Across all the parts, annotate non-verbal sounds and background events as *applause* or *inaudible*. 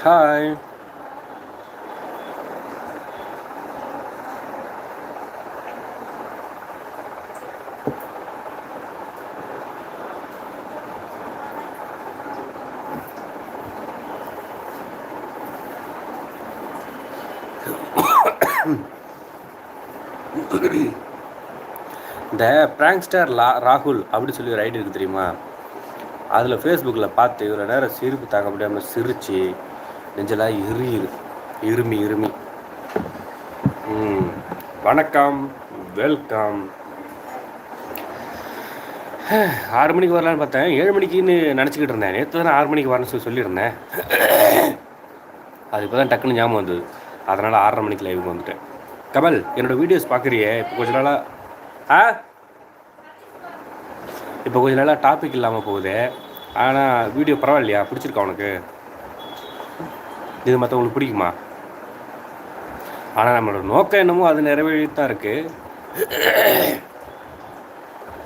Hi இந்த prankster லா ராகுல் அப்படி சொல்லி ஒரு ஐடி இருக்குது தெரியுமா? அதில் ஃபேஸ்புக்கில் பார்த்து இவ்வளோ நேரம் சிரிப்பு தாங்க முடியாமல் சிரித்து நெஞ்செல்லாம் எரியுது இருமி இருமி. ம். வணக்கம். வெல்கம். ஆறு மணிக்கு வரலான்னு பார்த்தேன். ஏழு மணிக்குன்னு நினச்சிக்கிட்டு இருந்தேன். நேற்று தானே ஆறு மணிக்கு வரணும்னு சொல்லி சொல்லியிருந்தேன். அது இப்போ தான் டக்குன்னு ஞாபகம் வந்தது. அதனால் ஆறரை மணிக்கு லைவுக்கு வந்துட்டேன். கமல் என்னோட வீடியோஸ் பார்க்குறியே? இப்போ கொஞ்ச நாளாக ஆ? இப்போ கொஞ்ச நாளாக டாபிக் இல்லாமல் போகுது. ஆனால் வீடியோ பரவாயில்லையா? பிடிச்சிருக்கா உனக்கு? இது மற்றவங்களுக்கு பிடிக்குமா? ஆனால் நம்மளோட நோக்கம் என்னமோ அது நிறைவேறித்தான் இருக்குது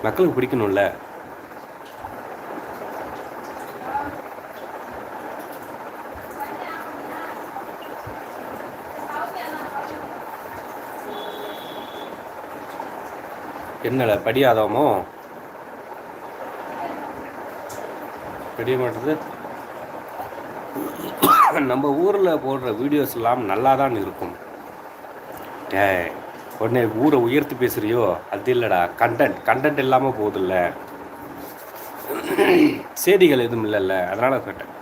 மக்களுக்கு பிடிக்கணும்ல. என்னல படியாதோமோ படிய மாட்டேது நம்ம ஊரில் போடுற வீடியோஸ் எல்லாம் நல்லா தான் இருக்கும்? ஏ உடனே ஊரை உயர்த்தி பேசுகிறியோ அது இல்லைடா கண்டென்ட் கண்டென்ட் இல்லாமல் போகுதுல்ல. செய்திகள் எதுவும் இல்லைல்ல. அதனால் கேட்டேன்.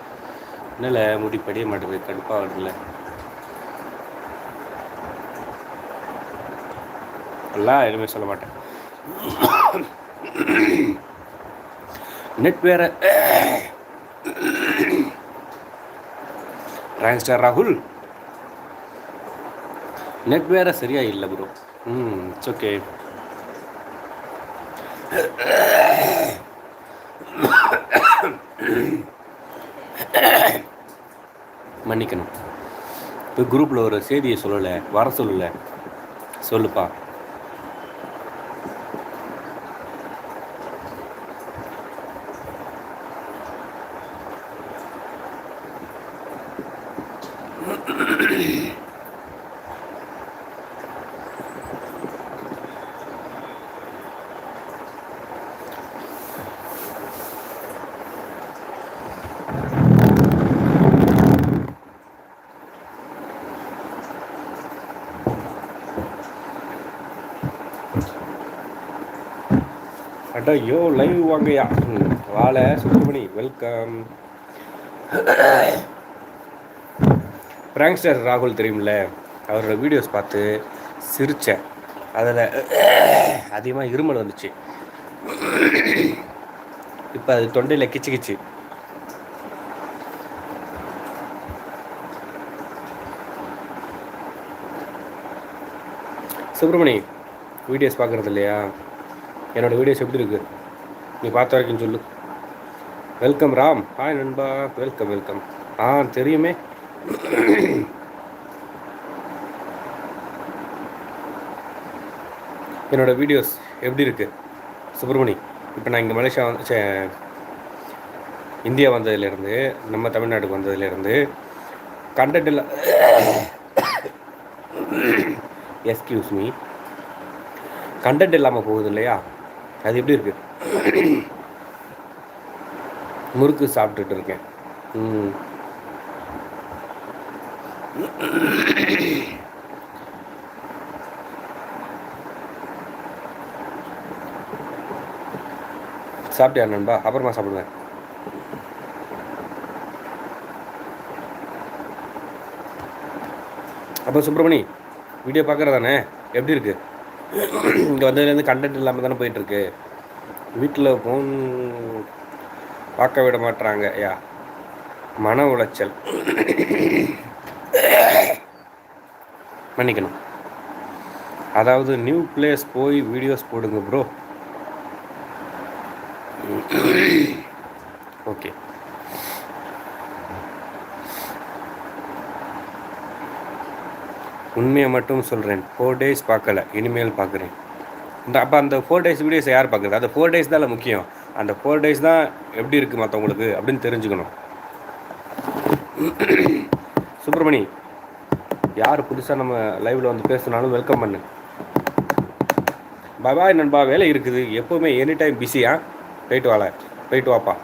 என்னல முடி படிய மாட்டேது கடுப்பாக வருதுல்ல. எல்லாம் எதுவுமே சொல்ல மாட்டேன். நெட் வேறு. ராங்ஸ்டார் ராகுல் நெட் வேற சரியா இல்லை ப்ரோ ம் இட்ஸ் ஓகே மன்னிக்கணும். இப்போ குரூப்பில் ஒரு செய்தியை சொல்லலை வர சொல்லலை. சொல்லுப்பா அடா யோ லைவ் வாங்கய்யா வாழ சுப்பிரமணி வெல்கம் பிராங்ஸ்டர் ராகுல் தெரியும்ல அவரோட வீடியோஸ் பார்த்து சிரித்தேன் அதில் அதிகமாக இருமல் வந்துச்சு. இப்போ அது தொண்டையில் கிச்சு கிச்சு. சுப்பிரமணி வீடியோஸ் பார்க்குறது இல்லையா? என்னோடய வீடியோஸ் எப்படி இருக்குது நீ பார்த்த வரைக்கும் சொல்லு. வெல்கம் ராம் ஹாய் நண்பா. வெல்கம் வெல்கம் ஆ தெரியுமே. என்னோட வீடியோஸ் எப்படி இருக்குது சுப்பிரமணி இப்போ நான் இங்கே மலேசியா வந்து இந்தியா வந்ததுலேருந்து நம்ம தமிழ்நாட்டுக்கு வந்ததுலேருந்து கண்டென்ட் இல்லை எஸ்கியூஸ் மீ கண்டென்ட் இல்லாமல் போகுது இல்லையா? அது எப்படி இருக்கு? முறுக்கு சாப்பிட்டுட்டு இருக்கேன். ம். சாப்பிட்டியா நண்பா? அப்புறமா சாப்பிடுவேன். அப்போ சுப்பிரமணி வீடியோ பார்க்குறதானே? எப்படி இருக்குது இங்கே வந்ததுலேருந்து கண்டென்ட் இல்லாமல் தானே போயிட்டுருக்கு. வீட்டில் ஃபோன் பார்க்க விட மாட்றாங்க. யா மன உளைச்சல். மன்னிக்கணும். அதாவது நியூ பிளேஸ் போய் வீடியோஸ் போடுங்க ப்ரோ ஓகே உண்மையை மட்டும் சொல்கிறேன் ஃபோர் டேஸ் பார்க்கல. இனிமேல் பார்க்குறேன். இந்த அப்போ அந்த ஃபோர் டேஸ் வீடியோஸ் யார் பார்க்குறது? அந்த ஃபோர் டேஸ் தான் முக்கியம். அந்த ஃபோர் டேஸ் தான் எப்படி இருக்குது மற்றவங்களுக்கு அப்படின்னு தெரிஞ்சுக்கணும். சுப்பிரமணி யார் புதுசாக நம்ம லைவில் வந்து பேசுனாலும் வெல்கம் பண்ணு. பாய் நண்பா. வேலை இருக்குது. எப்போவுமே எனி டைம் பிஸியா போயிட்டு வாழ போயிட்டு வாப்பா.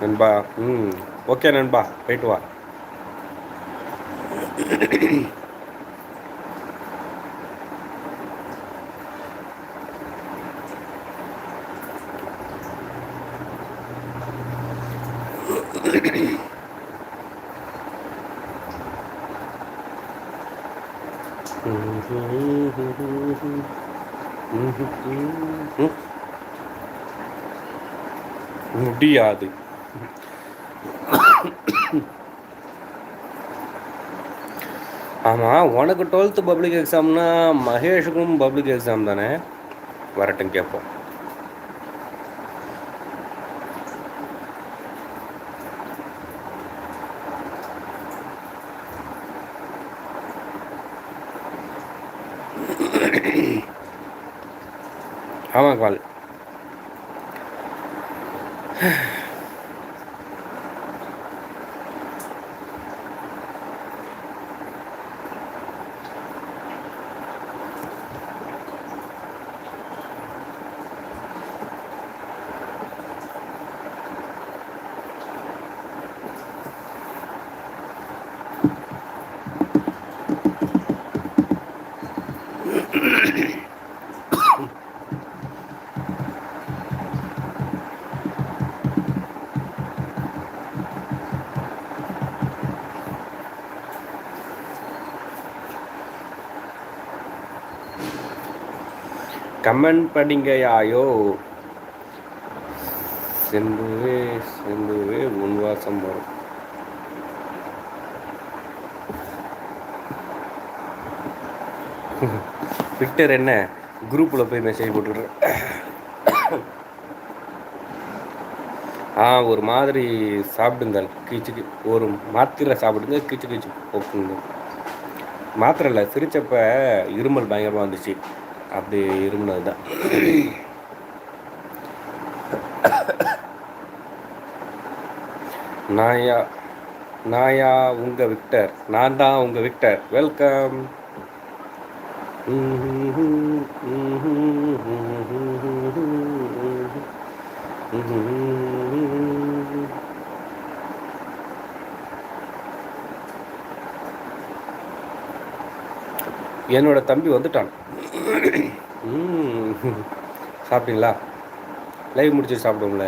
நண்பா. ம். ஓகே நண்பா. போயிட்டு வா. முடியாது. ஆமாம் உனக்கு டுவெல்த்து பப்ளிக் எக்ஸாம்னா மகேஷுக்கும் பப்ளிக் எக்ஸாம் தானே? வரட்டும் கேட்போம் ஆமாம் கால் கமெண்ட் படிங்கயாயோ. செந்துவே செந்துவே உன்வாசம் வரும். விக்டர் என்ன? குரூப்பில் போய் மெசேஜ் போட்டுடுறேன் ஆ ஒரு மாதிரி சாப்பிடுங்கள் கீச்சு ஒரு மாத்திரை சாப்பிடுங்க கீச்சு கீச்சு போக்குங்க. மாத்திரை இல்லை சிரிச்சப்ப இருமல் பயங்கரமாக வந்துச்சு. அப்படி இருமுனது தான். நாயா நாயா உங்க விக்டர் நான் தான் உங்க விக்டர். வெல்கம். என்னோட தம்பி வந்துட்டான். சாப்பிட்டீங்களா? லைவ் முடிச்சுட்டு சாப்பிடுவோம்ல.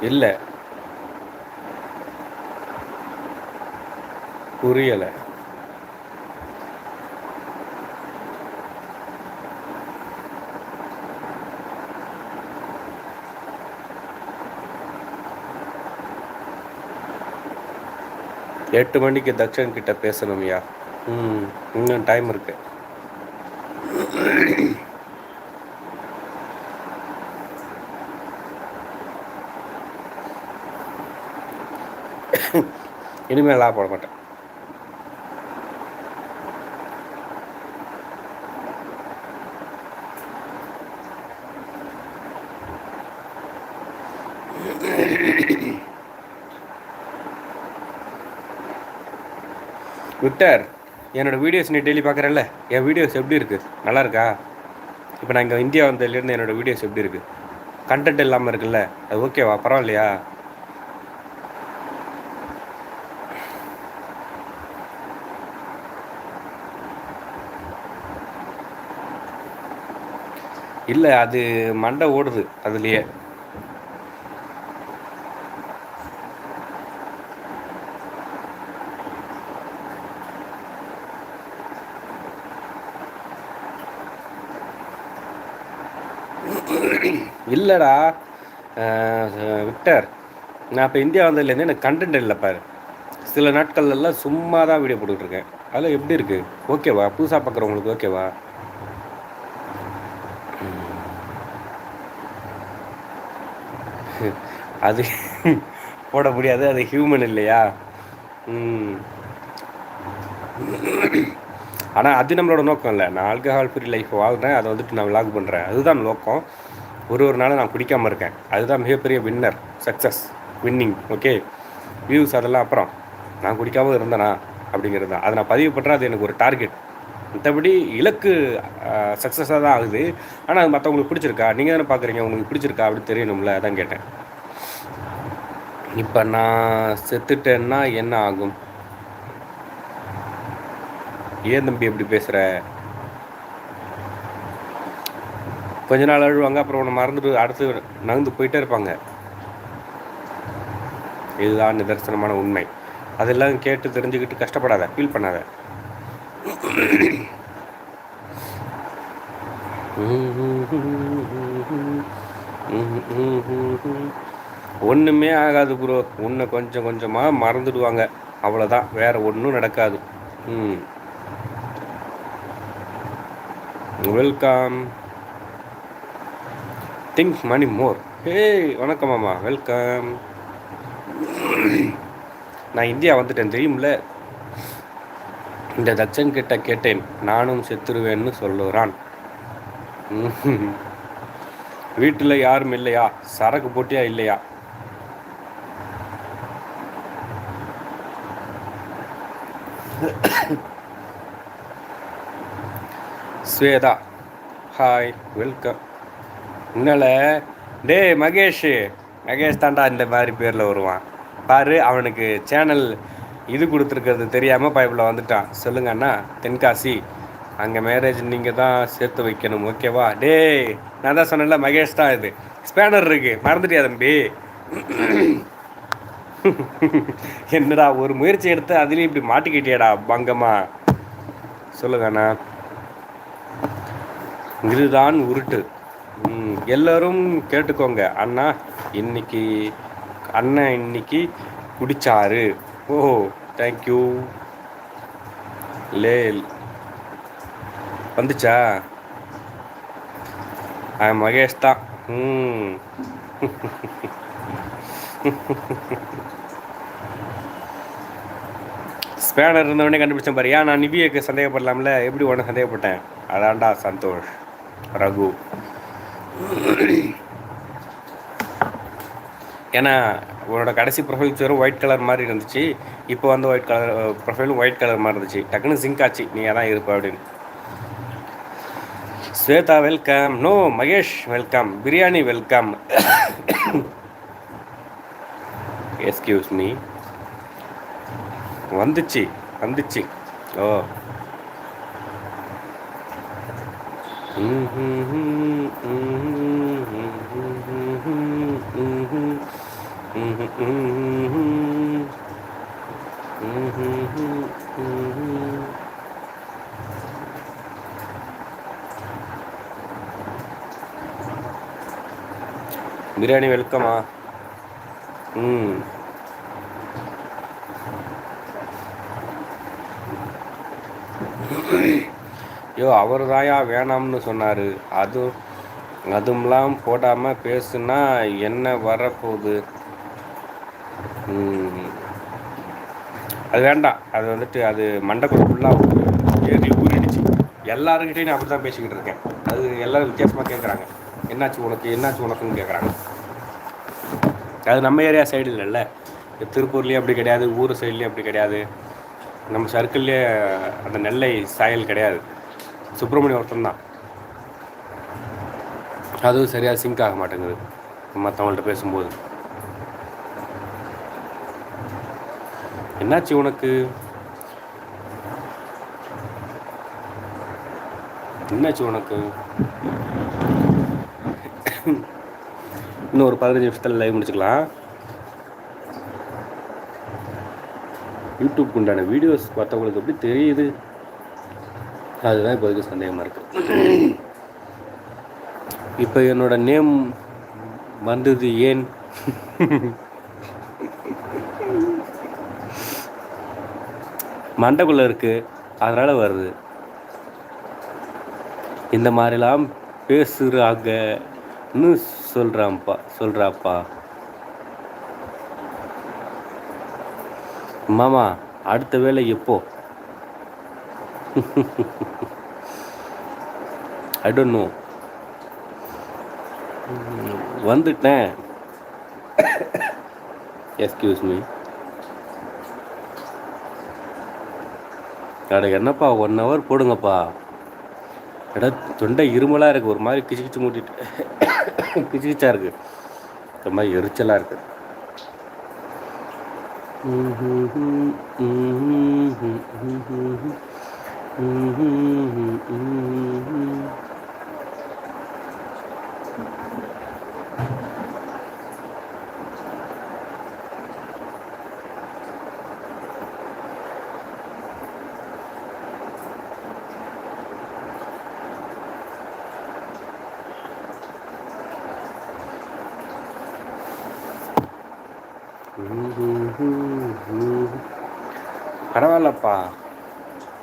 இல்லை. புரியலை. எட்டு மணிக்கு தக்ஷன் கிட்ட பேசணும்யா ம் இன்னும் டைம் இருக்கு. இனிமேல் லா போட மாட்டேன். விக்டர் என்னோடய வீடியோஸ் நீ டெய்லி பார்க்குறல்ல என் வீடியோஸ் எப்படி இருக்குது நல்லா இருக்கா? இப்போ நான் இங்கே இந்தியா வந்ததுலேருந்து என்னோடய வீடியோஸ் எப்படி இருக்குது கண்டென்ட் இல்லாமல் இருக்குல்ல அது ஓகேவா பரவாயில்லையா? இல்லை அது மண்டை ஓடுது அதுலேயே. இல்லைடா. விக்டர் நான் இப்போ இந்தியா வந்ததுலேருந்து எனக்கு கண்டென்ட் இல்லை பாரு. சில நாட்கள்லாம் சும்மா தான் வீடியோ போட்டுட்ருக்கேன் அதெல்லாம் எப்படி இருக்குது ஓகேவா புதுசாக பார்க்குறவங்களுக்கு ஓகேவா அது போட முடியாது. அது ஹியூமன் இல்லையா? ஆனால் அது நம்மளோட நோக்கம் இல்லை நான் ஆல்கஹால் ஃப்ரீ லைஃப் வாழ்கிறேன் அதை வந்துட்டு நான் விளாக் பண்ணுறேன் அதுதான் நோக்கம். ஒரு ஒரு நாளும் நான் குடிக்காமல் இருக்கேன். அதுதான் மிகப்பெரிய winner success winning okay views அதெல்லாம் அப்புறம் நான் குடிக்காமல் இருந்தேனா அப்படிங்கிறது தான். அதை நான் பதிவு பண்ணுறேன் அது எனக்கு ஒரு டார்கெட் மற்றபடி இலக்கு சக்ஸஸாக தான் ஆகுது. ஆனால் அது மற்றவங்களுக்கு பிடிச்சிருக்கா? நீங்கள் தானே பார்க்குறீங்க உங்களுக்கு பிடிச்சிருக்கா அப்படின்னு தெரியணும்ல அதான் கேட்டேன். இப்போ நான் செத்துட்டேன்னா என்ன ஆகும்? ஏன் தம்பி எப்படி பேசுகிற கொஞ்ச நாள் அழுவாங்க அப்புறம் உன்னை மறந்துட்டு அடுத்து நகர்ந்து போயிட்டே இருப்பாங்க. இதுதான் நிதர்சனமான உண்மை. அதெல்லாம் கேட்டு தெரிஞ்சுக்கிட்டு கஷ்டப்படாத ஃபீல் பண்ணாத. ஒன்றுமே ஆகாது ப்ரோ உன்னை கொஞ்சம் கொஞ்சமாக மறந்துடுவாங்க. அவ்வளோதான் வேறு ஒன்றும் நடக்காது. ம். வெல்கம் திங்க் மணி மோர் ஹே வணக்கம் மாமா. வெல்கம் நான் இந்தியா வந்துட்டேன் தெரியும்ல? இந்த தச்சன் கிட்ட கேட்டேன் நானும் செத்துருவேன்னு சொல்லுறான். வீட்டில் யாரும் இல்லையா? சரக்கு போட்டியா இல்லையா? ஸ்வேதா ஹாய் வெல்கம் இன்னல டே மகேஷ். மகேஷ் தாண்டா இந்த மாதிரி பேரில் வருவான். பாரு அவனுக்கு சேனல் இது கொடுத்துருக்கிறது தெரியாமல் பைப்பில் வந்துட்டான். சொல்லுங்க அண்ணா தென்காசி. அங்கே மேரேஜ் நீங்கள் தான் சேர்த்து வைக்கணும் ஓகேவா டே நான் தான் சொன்னேன்ல மகேஷ் தான் இது. ஸ்பேனர் இருக்கு. மறந்துட்டியா தம்பி? என்னடா ஒரு முயற்சி எடுத்து அதுலேயும் இப்படி மாட்டிக்கிட்டியாடா பங்கம்மா சொல்லுங்க அண்ணா. இதுதான் உருட்டு. எல்லோரும் கேட்டுக்கோங்க. அண்ணா இன்னைக்கு அண்ணன் இன்னைக்கு குடிச்சாரு. ஓ தேங்க்யூ லே வந்துச்சா? மகேஷ் தான். ம். ஸ்பேனர் இருந்தவொடனே கண்டுபிடிச்சேன் பாரு ஏன் நான் நிவியக்கு சந்தேகப்படலாம்ல. எப்படி உடனே சந்தேகப்பட்டேன்? அதான்டா சந்தோஷ். ரகு. ஏன்னா உன்னோட கடைசி ப்ரொஃபைல் வெறும் ஒயிட் கலர் மாதிரி இருந்துச்சு. இப்போ வந்து ஒயிட் கலர் ப்ரொஃபைலும் ஒயிட் கலர் மாதிரி இருந்துச்சு. டக்குன்னு சிங்க் ஆச்சு. நீ தான் இருப்ப அப்படின்னு. Shweta welcome no Mahesh welcome biryani welcome excuse me வந்துச்சு. வந்துச்சு. ஓ. பிரியாணி வெல்கமா? ம். ஐயோ அவர் தாயா வேணாம்னு சொன்னார். அது அதுமெல்லாம் போடாமல் பேசுனா என்ன வரப்போகுது? அது வேண்டாம். அது வந்துட்டு அது மண்டபம் ஃபுல்லாக ஏறி ஊறிடுச்சு. எல்லாருக்கிட்டையும் நான் அப்படி தான் பேசிக்கிட்டு இருக்கேன். அது எல்லோரும் வித்தியாசமாக கேட்குறாங்க என்னாச்சு உனக்கு? என்னாச்சு உனக்குன்னு கேட்குறாங்க அது நம்ம ஏரியா சைடு இல்லைல்ல. திருப்பூர்லேயும் அப்படி கிடையாது ஊர் சைட்லேயும் அப்படி கிடையாது. நம்ம சர்க்கிள்லேயே அந்த நெல்லை சாயல் கிடையாது. சுப்பிரமணியம் ஒருத்தன் தான். அதுவும் சரியாக சிங்க் ஆக மாட்டேங்குது. மற்றவங்கள்ட்ட பேசும்போது. என்னாச்சு உனக்கு? என்னாச்சு உனக்கு? இன்னும் ஒரு பதினஞ்சு நிமிஷத்தில் லைவ் முடிச்சுக்கலாம். யூடியூப் உண்டான வீடியோஸ் பார்த்தவங்களுக்கு எப்படி தெரியுது? அதுதான் இப்போதைக்கு சந்தேகமாக இருக்குது இப்போ என்னோட நேம் வந்தது ஏன்? மண்டைக்குள்ளே இருக்குது அதனால் வருது. இந்த மாதிரிலாம் பேசுகிறாங்கன்னு சொல்கிறான்ப்பா சொல்கிறாப்பா மாமா அடுத்த வேலை எப்போ? ஐ டோன்ட் நோ வந்துட்டேன். எஸ்கியூஸ் மீ அட என்னப்பா ஒன் ஹவர் போடுங்கப்பா. எடா தொண்டை இருமலாக இருக்குது ஒரு மாதிரி கிச்சு கிச்சு மூட்டிட்டு. கிச்சு கிச்சா இருக்குது இந்த மாதிரி எரிச்சலாக இருக்குது பரவாயில்லப்பா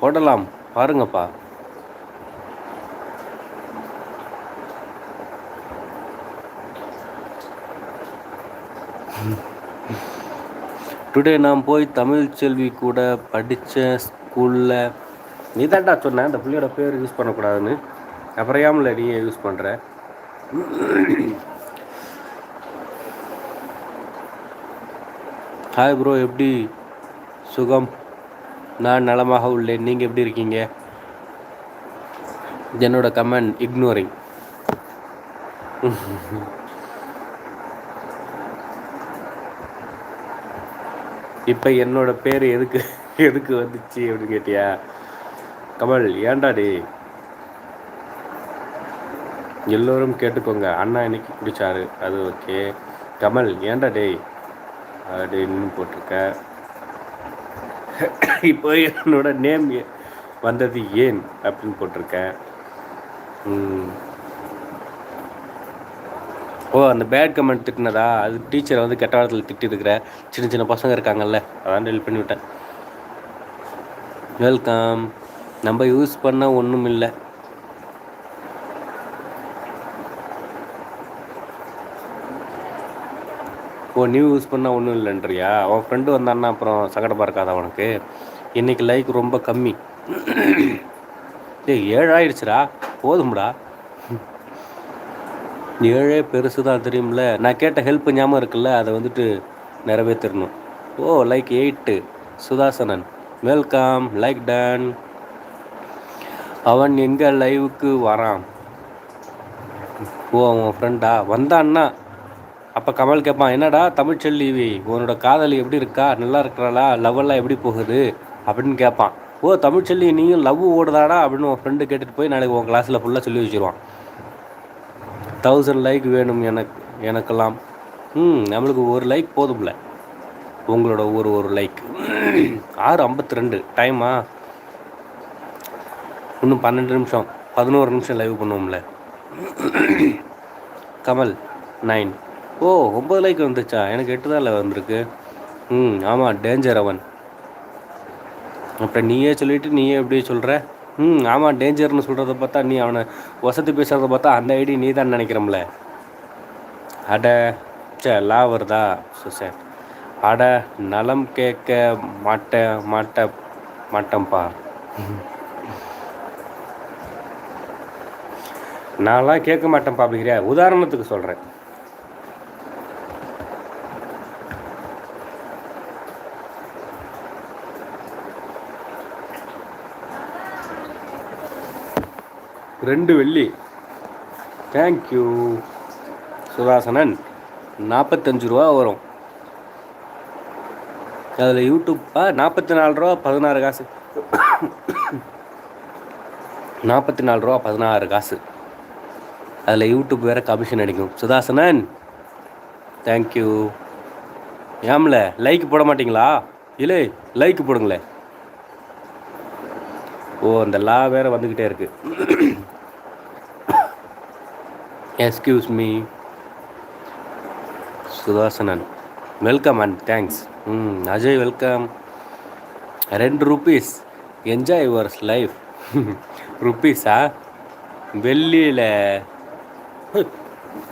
போடலாம் பாருங்கப்பா. டுடே நான் போய் தமிழ் செல்வி கூட படித்த ஸ்கூலில் நீ தாண்டா சொன்ன அந்த பிள்ளையோட பேர் யூஸ் பண்ணக்கூடாதுன்னு. அப்புறம் ஏம்ல நீ யூஸ் பண்ணுற ஹாய் ப்ரோ எப்படி? சுகம். நான் நலமாக உள்ளேன். நீங்கள் எப்படி இருக்கீங்க? என்னோட கமெண்ட் இக்னோரிங். இப்போ என்னோட பேர் எதுக்கு எதுக்கு வந்துச்சு அப்படின்னு கேட்டியா? கமல் ஏன்டா டே எல்லோரும் கேட்டுக்கோங்க. அண்ணா இன்னைக்கு குடிச்சாரு. அது ஓகே கமல் ஏன்டா டேய்? அப்படின்னு போட்டிருக்க. இப்போ என்னோட நேம் வந்தது ஏன் அப்படின்னு போட்டிருக்கேன். ஓ அந்த பேட் கமெண்ட் திட்டினதா? அது டீச்சரை வந்து கெட்ட வாரத்தில் திட்டிருக்கிற. சின்ன சின்ன பசங்க இருக்காங்கல்ல அதான் ஹெல்ப் பண்ணிவிட்டேன். வெல்கம் நம்ம யூஸ் பண்ண ஒன்றும் இல்லை ஓ நியூ யூஸ் பண்ணால் ஒன்றும் இல்லைன்றியா? அவன் ஃப்ரெண்டு வந்தான்னா அப்புறம் சங்கடமாக இருக்காது அவனுக்கு இன்றைக்கி லைக் ரொம்ப கம்மி. ஏய் ஏழாயிடுச்சுடா போதும்டா. ஏழே பெருசு தான் தெரியும்ல. நான் கேட்ட ஹெல்ப் ஞாபகம் இருக்குல்ல? அதை வந்துட்டு நிறைவேற்றணும் ஓ like eight Sudhasanan. Welcome like done அவன் எங்கே லைவுக்கு வரான்? ஓ அவன் ஃப்ரெண்டா வந்தான்னா அப்போ கமல் கேட்பான் என்னடா தமிழ்ச்செல்வி உன்னோட காதல் எப்படி இருக்கா? நல்லா இருக்கிறாளா? லவ்வெல்லாம் எப்படி போகுது? அப்படின்னு கேட்பான் ஓ தமிழ்ச்செல்வி நீயும் லவ் ஓடுதாடா? அப்படின்னு உன் ஃப்ரெண்டு கேட்டுட்டு போய் நாளைக்கு உன் கிளாஸில் ஃபுல்லாக சொல்லி வச்சுருவான். தௌசண்ட் லைக் வேணும் எனக்கு எனக்கெல்லாம். ம் நம்மளுக்கு ஒரு லைக் போதும்ல. உங்களோட ஒரு ஒரு லைக் ஆறு ஐம்பத்தி ரெண்டு டைமா இன்னும் பன்னெண்டு நிமிஷம். பதினோரு நிமிஷம் லைவ் பண்ணுவோம்ல. கமல் நைன் ஓ ஒம்பது லைக் வந்துச்சா? எனக்கு எட்டு தான் வந்திருக்கு. ம் ஆமாம் டேஞ்சர் அவன். அப்புறம் நீயே சொல்லிவிட்டு நீயே எப்படி சொல்கிற ம் ஆமாம் டேஞ்சர்னு சொல்கிறத பார்த்தா நீ அவனை வசதி பேசுகிறத பார்த்தா அந்த ஐடி நீ தான் நினைக்கிறோம்ல. அட சே லா வருதா? சார் அட நலம் கேட்க மாட்ட மாட்ட மாட்டேன்ப்பா நான்லாம் கேட்க மாட்டேன்ப்பா அப்படிங்கிறியா? உதாரணத்துக்கு சொல்கிறேன் ரெண்டு வெள்ளி. தேங்க்யூ சுதாசனன் நாற்பத்தஞ்சு ரூபா வரும். அதில் யூடியூப்பா நாற்பத்தி நாலு ரூபா பதினாறு காசு. நாற்பத்தி நாலு ரூபா பதினாறு காசு. அதில் யூடியூப் வேறு கமிஷன் அடிக்கும். சுதாசனன் தேங்க்யூ ஏம்ல லைக் போட மாட்டிங்களா? இல்லை லைக் போடுங்களேன் ஓ அந்த லா வேறு வந்துக்கிட்டே இருக்குது excuse me Sudhasanan. Welcome and thanks ம் அஜய் வெல்கம் ரெண்டு ருபீஸ் என்ஜாய் யுவர்ஸ் லைஃப் ருப்பீஸா வெள்ளியில்.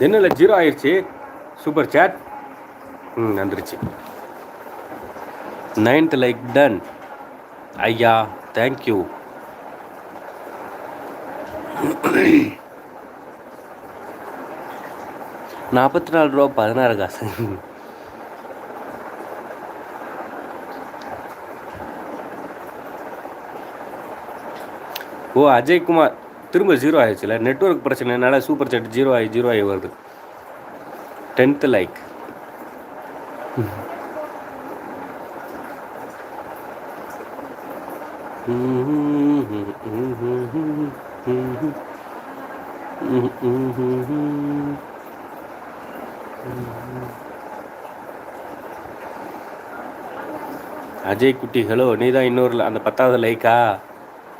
என்னல ஜீரோ ஆயிடுச்சு சூப்பர் சேட் ம் வந்துருச்சு. நைன்த் லைக் டன் ஐயா தேங்க்யூ நாற்பத்தி நாலு ரூபா பதினாறு காசு. ஓ அஜய்குமார். திரும்ப ஜீரோ ஆயிடுச்சுல? நெட்ஒர்க் பிரச்சனைனால சூப்பர் சாட் ஜீரோ ஆகி ஜீரோ ஆகி வருது. டென்த்து லைக் அஜய் குட்டி ஹலோ நீ தான் இன்னொரு அந்த பத்தாவது லைக்கா?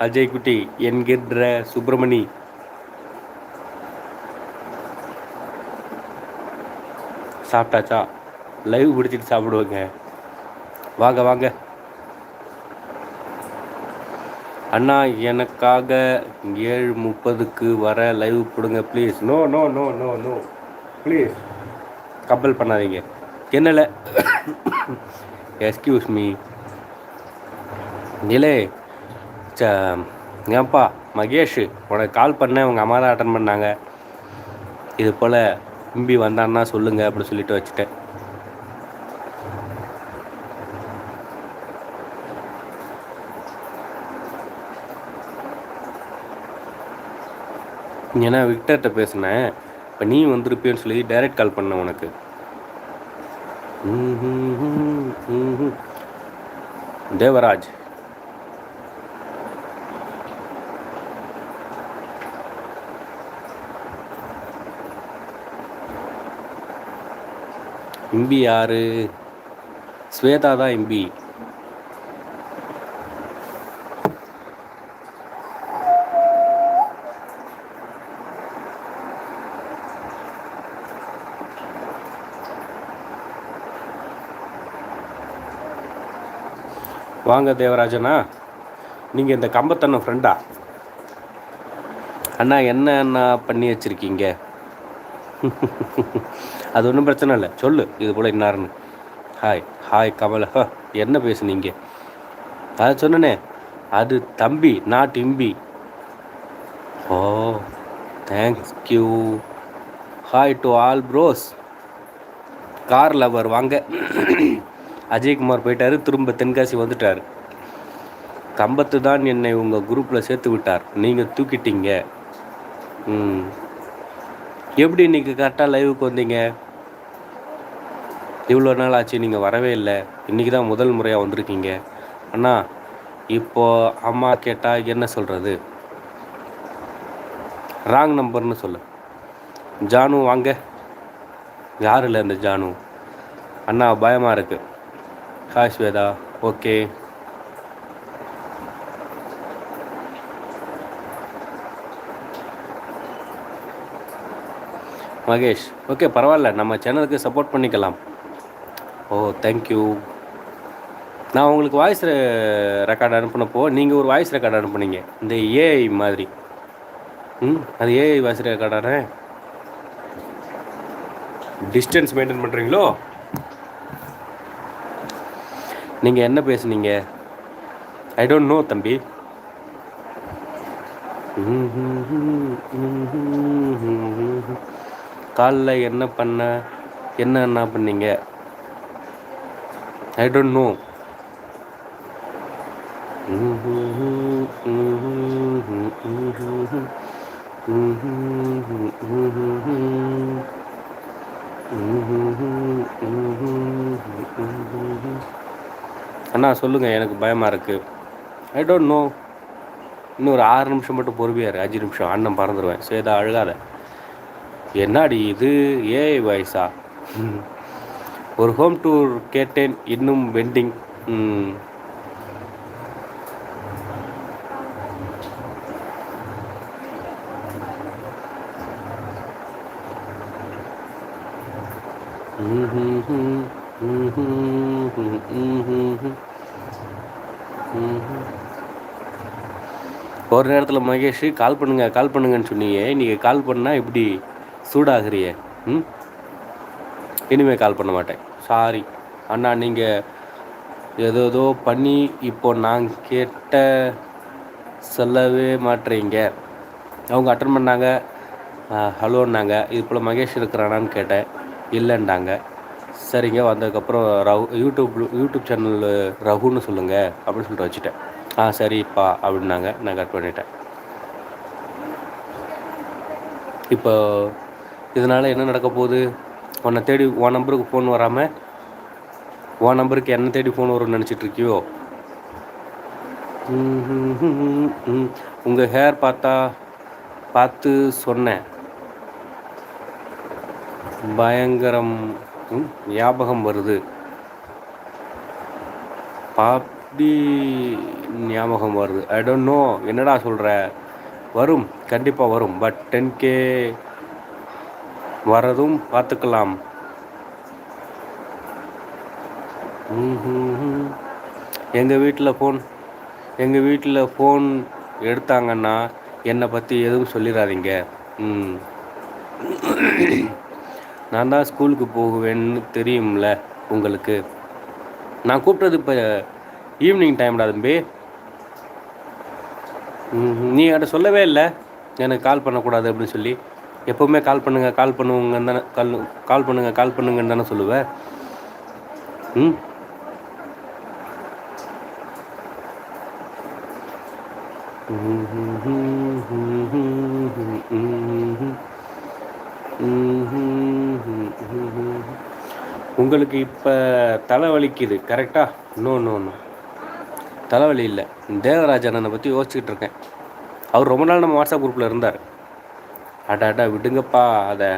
அஜய் குட்டி என்கின்ற சுப்பிரமணி. சாப்பிட்டாச்சா? லைவ் பிடிச்சிட்டு சாப்பிடுவோங்க. வாங்க வாங்க. அண்ணா எனக்காக ஏழு முப்பதுக்கு வர லைவ் கொடுங்க please no no no no no please compel பண்ணாதீங்க. என்னல எஸ்கியூஸ் மீ நிலே. ஏன்ப்பா மகேஷ் உனக்கு கால் பண்ணேன் உங்கள் அம்மா தான் அட்டன் பண்ணாங்க. இது போல் கும்பி வந்தான்னா சொல்லுங்கள் அப்படின்னு சொல்லிட்டு வச்சுட்டேன். ஏன்னா விக்டர்கிட்ட பேசினேன் இப்போ நீ வந்திருப்பேன்னு சொல்லி டைரக்ட் கால் பண்ண உனக்கு. தேவராஜ். இம்பி யாரு? ஸ்வேதா தான் இம்பி. வாங்க தேவராஜனா. நீங்கள் இந்த கம்பத்தண்ணன் ஃப்ரெண்டா அண்ணா என்ன அண்ணா பண்ணி வச்சுருக்கீங்க? *laughs* அது ஒன்றும் பிரச்சனை இல்லை. சொல்லு இது போல் இன்னாருன்னு. Hi hi Kamal. ஹ என்ன பேசுனீங்க? அதை சொன்னனே அது தம்பி நாட் இம்பி. ஓ thanks Q hi to all bros car lover வாங்க. அஜய்குமார் போயிட்டார் திரும்ப தென்காசி வந்துட்டார். கம்பத்து தான் என்னை உங்கள் குரூப்பில் சேர்த்து விட்டார். நீங்கள் தூக்கிட்டீங்க. எப்படி இன்றைக்கி கரெக்டாக லைவுக்கு வந்தீங்க? இவ்வளோ நாள் ஆச்சு நீங்கள் வரவே இல்லை. இன்றைக்கி தான் முதல் முறையாக வந்திருக்கீங்க. அண்ணா இப்போது அம்மா கேட்டால் என்ன சொல்கிறது ராங் நம்பர்னு சொல்லு. ஜானு வாங்க. யார் இல்லை இந்த ஜானு? அண்ணா பயமாக இருக்குது hi Shweta okay. Mahesh okay பரவாயில்ல நம்ம சேனலுக்கு சப்போர்ட் பண்ணிக்கலாம். ஓ தேங்க்யூ நான் உங்களுக்கு வாய்ஸ் ரெக்கார்டு அனுப்பினப்போ நீங்கள் ஒரு வாய்ஸ் ரெக்கார்டு அனுப்புனீங்க. இந்த ஏஐ மாதிரி. ம் அது ஏஐ வாய்ஸ் ரெக்கார்டானே டிஸ்டன்ஸ் மெயின்டைன் பண்ணுறீங்களோ நீங்கள் என்ன பேசுனீங்க? ஐ டோன்ட் நோ தம்பி. காலில் என்ன பண்ண என்ன என்ன பண்ணீங்க? ஐ டோன்ட் நோ அண்ணா சொல்லுங்கள் எனக்கு பயமாக இருக்குது ஐ டோன்ட் நோ இன்னும் ஒரு ஆறு நிமிஷம் மட்டும் பொறுமையாரு அஞ்சு நிமிஷம். அண்ணன் பறந்துடுவேன் சேதா அழுகாத. என்னாடி இது? ஏஐ வாய்ஸா ஒரு ஹோம் டூர் கேட்டேன். இன்னும் வெண்டிங் ஒரு நேரத்தில் மகேஷ் கால் பண்ணுங்க கால் பண்ணுங்கன்னு சொன்னீங்க. நீங்கள் கால் பண்ணால் இப்படி சூடாகிறிய ம்? இனிமேல் கால் பண்ண மாட்டேன். சாரி அண்ணா நீங்கள் ஏதோ பண்ணி இப்போ நான் கேட்ட சொல்லவே மாட்டுறீங்க அவங்க அட்டன் பண்ணாங்க. ஹலோன்னாங்க இது போல் மகேஷ் இருக்கிறானான்னு கேட்டேன். இல்லைன்றாங்க சரிங்க வந்ததுக்கப்புறம் ரகு யூடியூப் யூடியூப் சேனல் ரகுன்னு சொல்லுங்கள் அப்படின்னு சொல்லிட்டு வச்சுட்டேன். ஆ சரிப்பா அப்படின்னாங்க. நான் கட் பண்ணிட்டேன். இப்போ இதனால் என்ன நடக்க போகுது? உன்னை தேடி உன் நம்பருக்கு ஃபோன் வராமல் உன் நம்பருக்கு என்ன தேடி ஃபோன் வரும்னு நினச்சிட்ருக்கியோ உங்கள் ஹேர் பார்த்தா பார்த்து சொன்னேன். பயங்கரம் ஞாபகம் வருது. பாப்டி ஞாபகம் வருது. ஐ டோன்ட் நோ என்னடா சொல்கிற வரும். கண்டிப்பாக வரும். பட் டென் கே வரதும் பார்த்துக்கலாம். எங்கள் வீட்டில் ஃபோன் எங்கள் வீட்டில் ஃபோன் எடுத்தாங்கன்னா என்னை பற்றி எதுவும் சொல்லிடாதீங்க. ம். நான் தான் ஸ்கூலுக்கு போகுவேன்னு தெரியும்ல உங்களுக்கு? நான் கூப்பிட்டது இப்போ ஈவினிங் டைம்டா தம்பி. நீ அதை சொல்லவே இல்லை. எனக்கு கால் பண்ணக்கூடாது அப்படின்னு சொல்லி. எப்போவுமே கால் பண்ணுங்கள் கால் பண்ணுவங்கன்னு தானே கால் கால் பண்ணுங்கள் கால் பண்ணுங்கன்னு தானே சொல்லுவேன் ம்? உங்களுக்கு இப்போ தலைவலிக்குது கரெக்டாக நோ நோ நோ தலைவலி இல்லை. தேவராஜ் அண்ணனை பற்றி யோசிச்சுக்கிட்டு இருக்கேன். அவர் ரொம்ப நாள் நம்ம வாட்ஸ்அப் குரூப்பில் இருந்தார். அடா அடா விடுங்கப்பா அதை.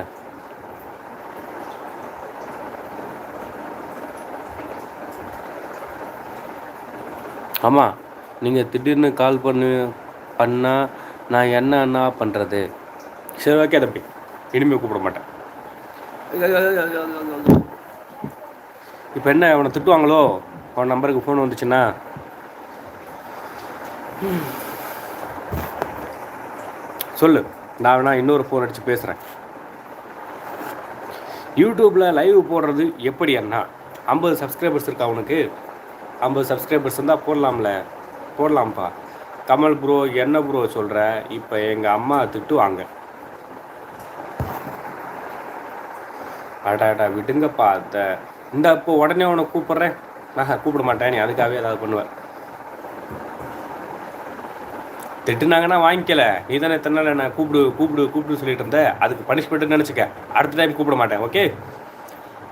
ஆமாம் நீங்கள் திடீர்னு கால் பண்ணு பண்ணால் நான் என்ன என்ன பண்ணுறது சரி ஓகே தம்பி இனிமேல் கூப்பிட மாட்டேன். இப்போ என்ன அவனை திட்டுவாங்களோ? அவன் நம்பருக்கு ஃபோன் வந்துச்சுன்னா? சொல்லு. நான் வேணா இன்னொரு ஃபோன் அடித்து பேசுகிறேன் யூடியூப்பில் லைவ் போடுறது எப்படி அண்ணா? ஐம்பது சப்ஸ்கிரைபர்ஸ் இருக்கா அவனுக்கு ஐம்பது சப்ஸ்கிரைபர்ஸ் இருந்தால் போடலாம்ல. போடலாம்ப்பா. கமல் ப்ரோ என்ன ப்ரோ சொல்கிற இப்போ எங்கள் அம்மா திட்டுவாங்க. அடாடா விடுங்க பார்த்த இந்த அப்போ உடனே உன்னை கூப்பிட்றேன். நான் கூப்பிட மாட்டேன் நீ அதுக்காகவே ஏதாவது பண்ணுவேன் திட்டுனாங்கன்னா வாங்கிக்கல. நீ தானே எத்தனை நாள் நான் கூப்பிடு கூப்பிடு கூப்பிடு சொல்லிட்டு இருந்த. அதுக்கு பனிஷ்மெண்ட்டு நினச்சிக்க. அடுத்த டைம் கூப்பிட மாட்டேன் ஓகே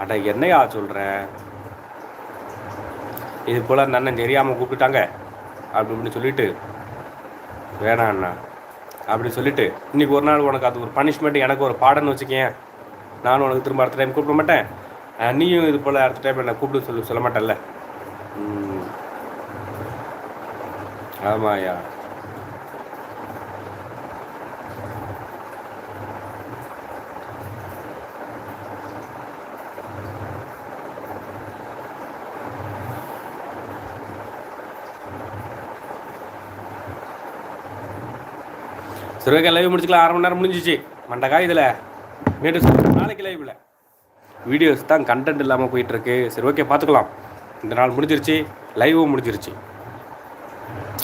அட என்னையா சொல்கிறேன் இது போல் அந்த அண்ணன் தெரியாமல் கூப்பிட்டாங்க அப்படி இப்படின்னு சொல்லிட்டு வேணாம் அண்ணா. அப்படி சொல்லிட்டு இன்னைக்கு ஒரு நாள் உனக்கு அது ஒரு பனிஷ்மெண்ட் எனக்கு ஒரு பாடன்னு வச்சுக்கேன் நானும் உனக்கு திரும்ப அடுத்த டைம் கூப்பிட மாட்டேன். நீயும் இது போல் அடுத்த டைம் என்னை கூப்பிட்டு சொல்லி சொல்ல மாட்டேன்ல? ஆமாயா சிறுவகை லைவ் முடிச்சுக்கலாம் அரை மணி நேரம் முடிஞ்சிச்சு. மண்டக்கா இதில். மீண்டும் நாளைக்கு லைவில் வீடியோஸ் தான் கண்டென்ட் இல்லாமல் போயிட்டுருக்கு. சரி ஓகே பார்த்துக்கலாம். இந்த நாள் முடிஞ்சிருச்சு. லைவும் முடிஞ்சிருச்சு.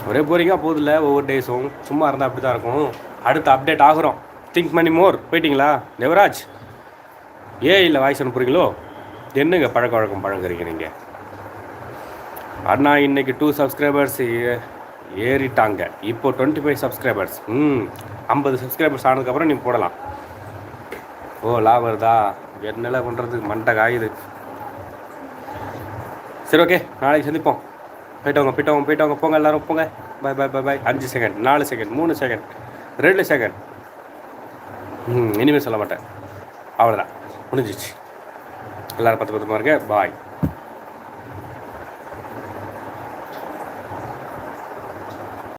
ஒரே போரிங்காக போதில்ல ஒவ்வொரு டேஸும் சும்மா இருந்தால் அப்படி தான் இருக்கும். அடுத்து அப்டேட் ஆகிறோம். திங்க் மணி மோர் போயிட்டீங்களா? தேவராஜ் ஏ இல்லை வாய்ஸ் அனுப்புறீங்களோ? என்னங்க பழக்க வழக்கம் பழங்குறீங்க நீங்கள் அண்ணா இன்றைக்கி டூ சப்ஸ்கிரைபர்ஸ் ஏறிட்டாங்க. இப்போ டுவெண்ட்டி ஃபைவ் சப்ஸ்கிரைபர்ஸ் ம் ஐம்பது சப்ஸ்கிரைபர்ஸ் ஆனதுக்கப்புறம் நீங்கள் போடலாம். ஓ லாபம் வருதா? என்னெல்லாம் பண்ணுறது மண்டை காயுது. சரி ஓகே நாளைக்கு சந்திப்போம். போயிட்டவங்க போயிட்டவங்க போயிட்டவங்க. போங்க எல்லோரும் போங்க. பாய் பாய் பாய் பாய் அஞ்சு செகண்ட் நாலு செகண்ட் மூணு செகண்ட் ரெண்டு செகண்ட் ம் இனிமேல் சொல்ல மாட்டேன். அவ்வளோதான் முடிஞ்சிச்சு எல்லோரும் பத்து பத்து இருக்க பாய்